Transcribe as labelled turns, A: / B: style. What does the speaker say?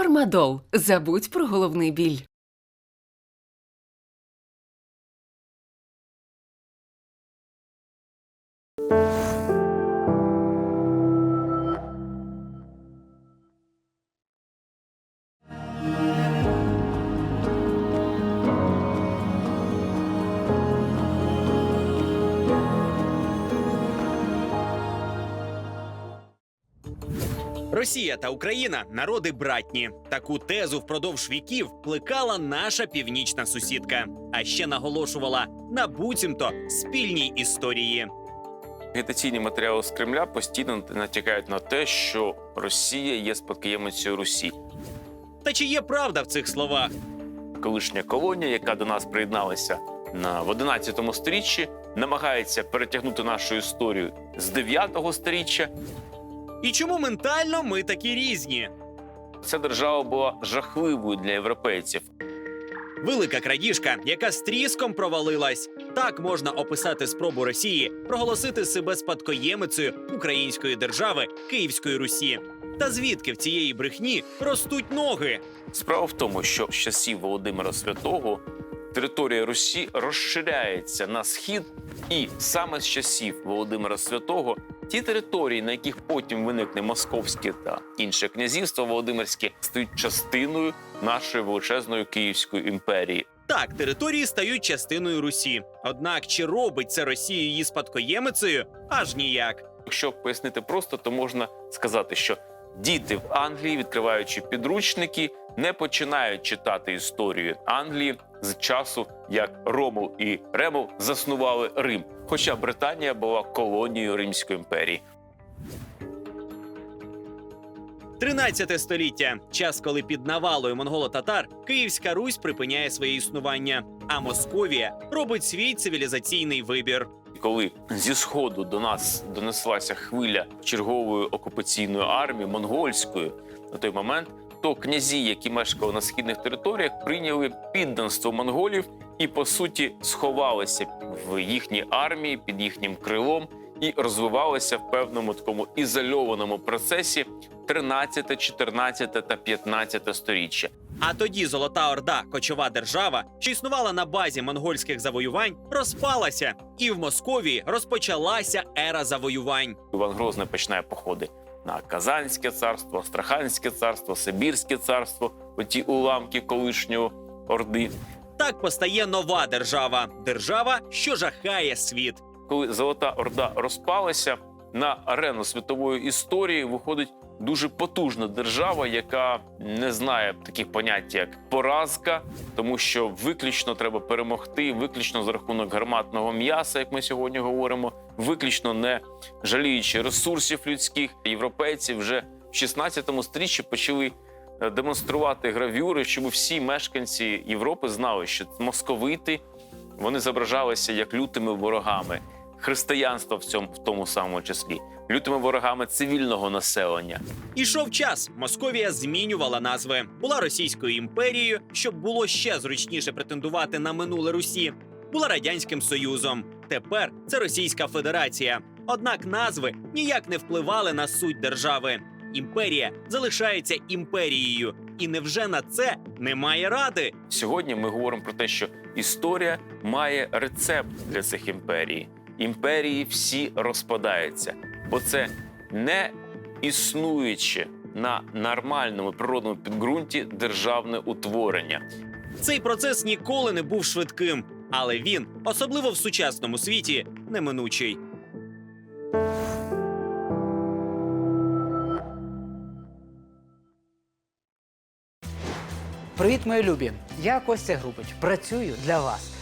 A: Фармадол. Забудь про головний біль.
B: Росія та Україна народи братні. Таку тезу впродовж віків плекала наша північна сусідка, а ще наголошувала на буцімто спільній історії.
C: Агітаційні матеріали з Кремля постійно натякають на те, що Росія є спадкоємицею Русі.
B: Та чи є правда в цих словах?
C: Колишня колонія, яка до нас приєдналася на в 11 сторіччі, намагається перетягнути нашу історію з 9 сторіччя.
B: І чому ментально ми такі різні?
C: Ця держава була жахливою для європейців.
B: Велика крадіжка, яка з тріском провалилась. Так можна описати спробу Росії проголосити себе спадкоємицею української держави Київської Русі. Та звідки в цієї брехні ростуть ноги?
C: Справа в тому, що з часів Володимира Святого територія Русі розширяється на схід, і саме з часів Володимира Святого ті території, на яких потім виникне Московське та інше князівство Володимирське, стають частиною нашої величезної Київської імперії.
B: Так, території стають частиною Русі. Однак чи робить це Росію її спадкоємицею? Аж ніяк.
C: Якщо пояснити просто, то можна сказати, що діти в Англії, відкриваючи підручники, не починають читати історію Англії з часу, як Ромул і Ремул заснували Рим. Хоча Британія була колонією Римської імперії.
B: 13 століття час, коли під навалою монголо-татар Київська Русь припиняє своє існування, а Московія робить свій цивілізаційний вибір.
C: Коли зі сходу до нас донеслася хвиля чергової окупаційної армії монгольської на той момент, то князі, які мешкали на східних територіях, прийняли підданство монголів і по суті сховалися в їхній армії під їхнім крилом і розвивалися в певному такому ізольованому процесі 13, 14 та 15 сторіччя.
B: А тоді Золота Орда, кочова держава, що існувала на базі монгольських завоювань, розпалася, і в Московії розпочалася ера завоювань.
C: Іван Грозний починає походи на Казанське царство, Астраханське царство, Сибірське царство, оті уламки колишнього Орди.
B: Так постає нова держава держава, що жахає світ.
C: Коли Золота Орда розпалася, на арену світової історії виходить дуже потужна держава, яка не знає таких понять, як поразка, тому що виключно треба перемогти, виключно за рахунок гарматного м'яса, як ми сьогодні говоримо, виключно не жаліючи ресурсів людських. Європейці вже в 16 сторіччі почали е, демонструвати гравюри, щоб всі мешканці Європи знали, що московити вони зображалися як лютими ворогами християнства в цьому в тому самому числі, лютими ворогами цивільного населення.
B: Ішов час. Московія змінювала назви. Була Російською імперією, щоб було ще зручніше претендувати на минуле Русі. Була радянським союзом. Тепер це Російська Федерація. Однак назви ніяк не впливали на суть держави. Імперія залишається імперією, і невже на це немає ради?
C: Сьогодні ми говоримо про те, що історія має рецепт для цих імперій. Імперії всі розпадаються, бо це не існуюче на нормальному природному підґрунті державне утворення.
B: Цей процес ніколи не був швидким, але він, особливо в сучасному світі, неминучий.
D: Привіт, мої любі! Я Костя Грубич. Працюю для вас.